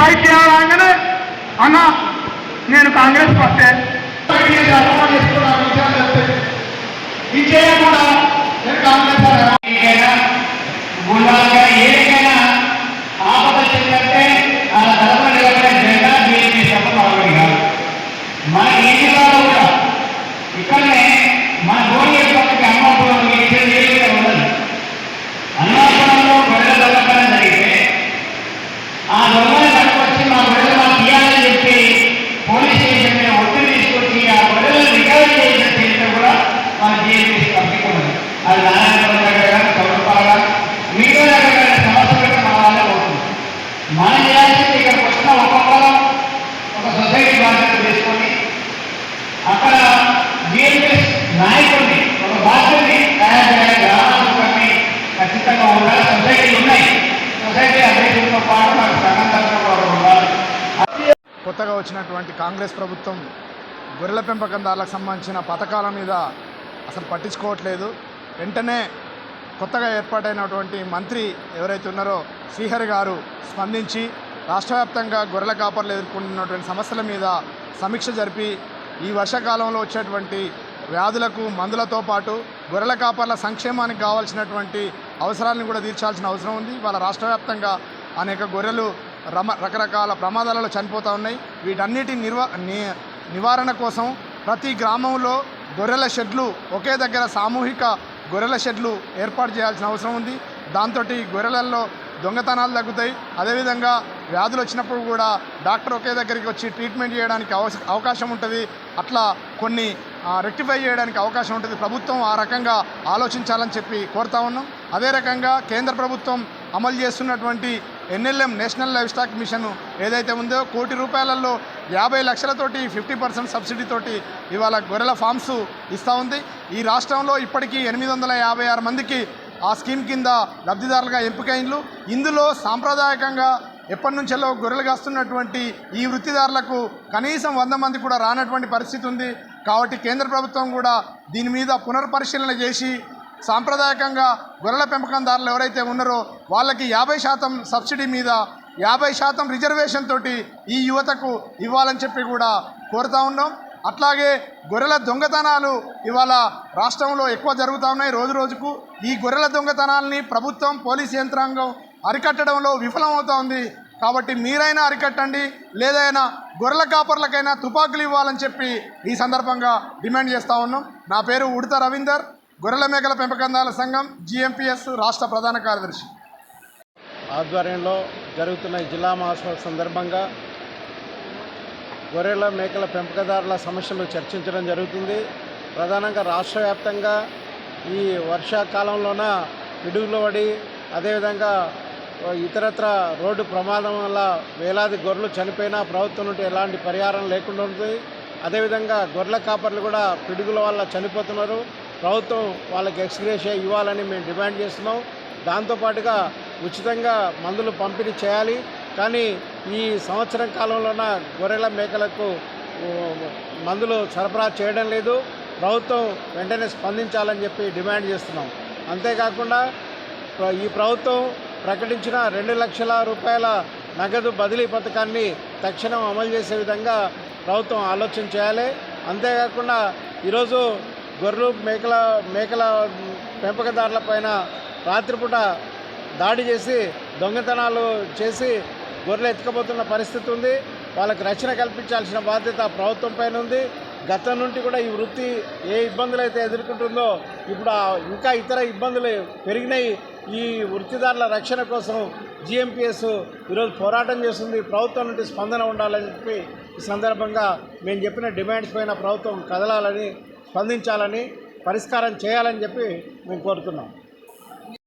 Fight చేయాలనగానే అన్న నేను Congress party. చేయకుండా నేను కాంగ్రెస్ కొత్తగా వచ్చినటువంటి కాంగ్రెస్ ప్రభుత్వం గొర్రెల పెంపకందారులకు సంబంధించిన పథకాల మీద అసలు పట్టించుకోవట్లేదు. వెంటనే కొత్తగా ఏర్పాటైనటువంటి మంత్రి ఎవరైతే ఉన్నారో శ్రీహరి గారు స్పందించి రాష్ట్ర వ్యాప్తంగా గొర్రెల కాపర్లు ఎదుర్కొంటున్నటువంటి సమస్యల మీద సమీక్ష జరిపి ఈ వర్షాకాలంలో వచ్చేటువంటి వ్యాధులకు మందులతో పాటు గొర్రెల కాపర్ల సంక్షేమానికి కావాల్సినటువంటి అవసరాలను కూడా తీర్చాల్సిన అవసరం ఉంది. వాళ్ళ రాష్ట్రవ్యాప్తంగా అనేక గొర్రెలు రమ రకరకాల ప్రమాదాలలో చనిపోతూ ఉన్నాయి. వీటన్నిటి నిర్వ ని- నివారణ కోసం ప్రతి గ్రామంలో గొర్రెల షెడ్లు ఒకే దగ్గర సామూహిక గొర్రెల షెడ్లు ఏర్పాటు చేయాల్సిన అవసరం ఉంది. దాంతో గొర్రెలలో దొంగతనాలు తగ్గుతాయి. అదేవిధంగా వ్యాధులు వచ్చినప్పుడు కూడా డాక్టర్ ఒకే దగ్గరికి వచ్చి ట్రీట్మెంట్ చేయడానికి అవస- అవకాశం ఉంటుంది. అట్లా కొన్ని రెక్టిఫై చేయడానికి అవకాశం ఉంటుంది. ప్రభుత్వం ఆ రకంగా ఆలోచించాలని చెప్పి కోరుతా ఉన్నాం. అదే రకంగా కేంద్ర ప్రభుత్వం అమలు చేస్తున్నటువంటి NLM national livestock mission ఏదైతే ఉందో కోటి రూపాయలలో యాభై లక్షలతోటి ఫిఫ్టీ పర్సెంట్ సబ్సిడీతోటి ఇవాళ గొర్రెల ఫామ్స్ ఇస్తూ ఉంది. ఈ రాష్ట్రంలో ఇప్పటికీ ఎనిమిది వందల యాభై ఆరు మందికి ఆ స్కీమ్ కింద లబ్ధిదారులుగా ఎంపికైనలు. ఇందులో సాంప్రదాయకంగా ఎప్పటి నుంచెల్లో గొర్రెలు కాస్తున్నటువంటి ఈ వృత్తిదారులకు కనీసం వంద మంది కూడా రానటువంటి పరిస్థితి ఉంది. కాబట్టి కేంద్ర ప్రభుత్వం కూడా దీని మీద పునర్పరిశీలన చేసి సాంప్రదాయకంగా గొర్రెల పెంపకందారులు ఎవరైతే ఉన్నారో వాళ్ళకి యాభై శాతం సబ్సిడీ మీద యాభై శాతం రిజర్వేషన్ తోటి ఈ యువతకు ఇవ్వాలని చెప్పి కూడా కోరుతా ఉన్నాం. అట్లాగే గొర్రెల దొంగతనాలు ఇవాళ రాష్ట్రంలో ఎక్కువ జరుగుతూ ఉన్నాయి రోజు రోజుకు. ఈ గొర్రెల దొంగతనాల్ని ప్రభుత్వం పోలీస్ యంత్రాంగం అరికట్టడంలో విఫలమవుతా ఉంది. కాబట్టి మీరైనా అరికట్టండి లేదైనా గొర్రెల కాపర్లకైనా తుపాకులు ఇవ్వాలని చెప్పి ఈ సందర్భంగా డిమాండ్ చేస్తూ ఉన్నాం. నా పేరు ఉడత రవీందర్. గొర్రెల మేకల పెంపకందారుల సంఘం జిఎంపిఎస్ రాష్ట్ర ప్రధాన కార్యదర్శి. ఆధ్వర్యంలో జరుగుతున్న ఈ జిల్లా మహోత్సవం సందర్భంగా గొర్రెల మేకల పెంపకదారుల సమస్యలు చర్చించడం జరుగుతుంది. ప్రధానంగా రాష్ట్ర వ్యాప్తంగా ఈ వర్షాకాలంలోన పిడుగులు పడి అదేవిధంగా ఇతరత్ర రోడ్డు ప్రమాదం వల్ల వేలాది గొర్రెలు చనిపోయినా ప్రభుత్వం నుండి ఎలాంటి పరిహారం లేకుండా ఉంటుంది అదేవిధంగా గొర్రెల కాపర్లు కూడా పిడుగుల వల్ల చనిపోతున్నారు. ప్రభుత్వం వాళ్ళకి ఎక్స్గ్రేషియా ఇవ్వాలని మేము డిమాండ్ చేస్తున్నాం. దాంతోపాటుగా ఉచితంగా మందులు పంపిణీ చేయాలి. కానీ ఈ సంవత్సరం కాలంలోన గొర్రెల మేకలకు మందులు సరఫరా చేయడం లేదు. ప్రభుత్వం వెంటనే స్పందించాలని చెప్పి డిమాండ్ చేస్తున్నాం. అంతేకాకుండా ఈ ప్రభుత్వం ప్రకటించిన రెండు లక్షల రూపాయల నగదు బదిలీ పథకాన్ని తక్షణం అమలు చేసే విధంగా ప్రభుత్వం ఆలోచన చేయాలి. అంతేకాకుండా ఈరోజు గొర్రెలు మేకల మేకల పెంపకదారుల పైన రాత్రిపూట దాడి చేసి దొంగతనాలు చేసి గొర్రెలు ఎత్తుకపోతున్న పరిస్థితి ఉంది. వాళ్ళకి రక్షణ కల్పించాల్సిన బాధ్యత ప్రభుత్వం పైన ఉంది. గతం నుండి కూడా ఈ వృత్తి ఏ ఇబ్బందులు అయితే ఎదుర్కొంటుందో ఇప్పుడు ఇంకా ఇతర ఇబ్బందులు పెరిగినాయి. ఈ వృత్తిదారుల రక్షణ కోసం జిఎంపిఎస్ ఈరోజు పోరాటం చేస్తుంది. ప్రభుత్వం నుండి స్పందన ఉండాలని చెప్పి ఈ సందర్భంగా మేము చెప్పిన డిమాండ్స్ పైన ప్రభుత్వం కదలాలని స్పందించాలని పరిష్కారం చేయాలని చెప్పి మేము కోరుతున్నాం.